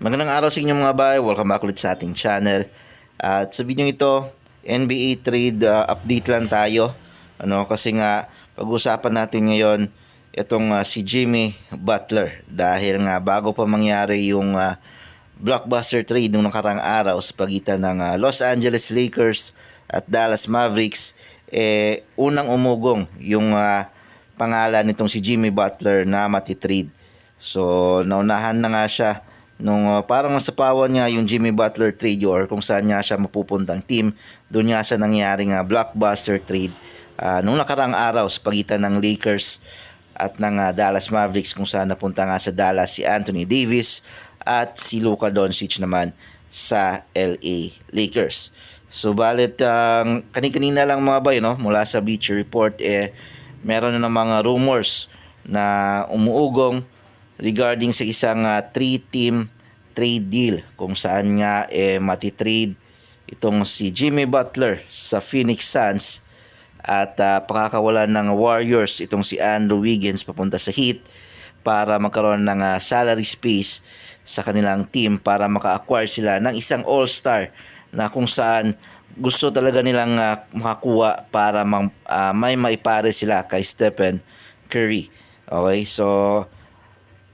Magandang araw sa inyo mga bay. Welcome back ulit sa ating channel. At sa video ito, NBA trade uh, update lang tayo. Ano kasi nga pag-usapan natin ngayon itong uh, si Jimmy Butler dahil nga bago pa mangyari yung uh, blockbuster trade nung nakarang araw sa pagitan ng uh, Los Angeles Lakers at Dallas Mavericks eh unang umugong yung uh, pangalan nitong si Jimmy Butler na matitrade. So naunahan na nga siya nung uh, parang nasapawan niya yung Jimmy Butler trade or kung saan niya siya mapupuntang team, doon nga siya nangyaring uh, blockbuster trade uh, nung nakarang araw sa pagitan ng Lakers at ng uh, Dallas Mavericks kung saan napunta nga sa Dallas si Anthony Davis at si Luka Doncic naman sa LA Lakers. So balit ang uh, kani-kanina lang mga bay no mula sa Bleacher Report eh meron na ng mga rumors na umuugong regarding sa isang uh, three-team trade deal kung saan nga eh matitrade itong si Jimmy Butler sa Phoenix Suns at uh, pakakawalan ng Warriors itong si Andrew Wiggins papunta sa Heat para magkaroon ng uh, salary space sa kanilang team para maka-acquire sila ng isang all-star na kung saan gusto talaga nilang uh, makakuha para mang, uh, may maipare sila kay Stephen Curry. Okay, so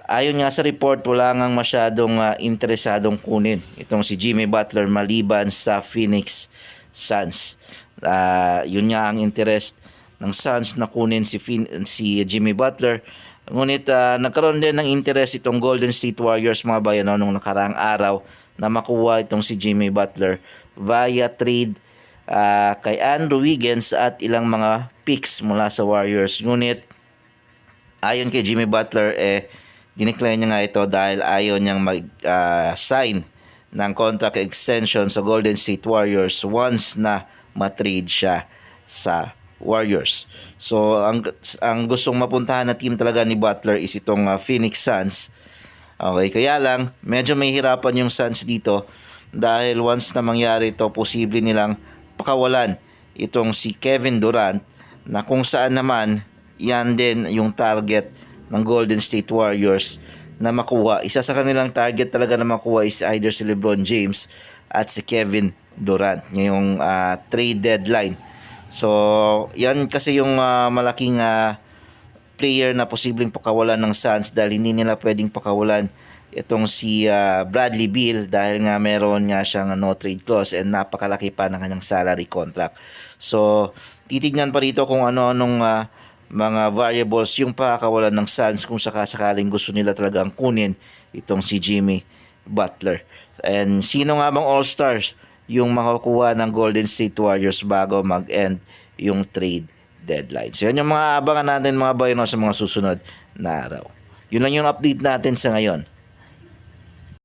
ayon nga sa report, wala ngang masyadong uh, interesadong kunin itong si Jimmy Butler maliban sa Phoenix Suns. Uh, yun nga ang interest ng Suns na kunin si, Phin- si Jimmy Butler. Ngunit uh, nagkaroon din ng interest itong Golden State Warriors mga bayan no, nung nakaraang araw na makuha itong si Jimmy Butler via trade uh, kay Andrew Wiggins at ilang mga picks mula sa Warriors. Ngunit ayon kay Jimmy Butler eh dineclare niya nga ito dahil ayaw niyang mag-sign uh, ng contract extension sa Golden State Warriors once na matrade siya sa Warriors. So ang ang gustong mapuntahan na team talaga ni Butler is itong uh, Phoenix Suns. Okay, kaya lang medyo may hirapan yung Suns dito dahil once na mangyari ito, posible nilang pakawalan itong si Kevin Durant na kung saan naman yan din yung target ng Golden State Warriors na makuha. Isa sa kanilang target talaga na makuha is either si LeBron James at si Kevin Durant ngayong uh, trade deadline. So, yan kasi yung uh, malaking uh, player na posibleng pakawalan ng Suns dahil hindi nila pwedeng pakawalan itong si uh, Bradley Beal dahil nga meron nga siyang no trade clause and napakalaki pa ng kanyang salary contract. So, titignan pa rito kung ano-anong uh, mga variables yung pakakawalan ng Suns kung sakasakaling gusto nila talagang kunin itong si Jimmy Butler. And sino nga bang All-Stars yung makakuha ng Golden State Warriors bago mag-end yung trade deadline. So yan yung mga abangan natin mga bayo sa mga susunod na araw. Yun lang yung update natin sa ngayon.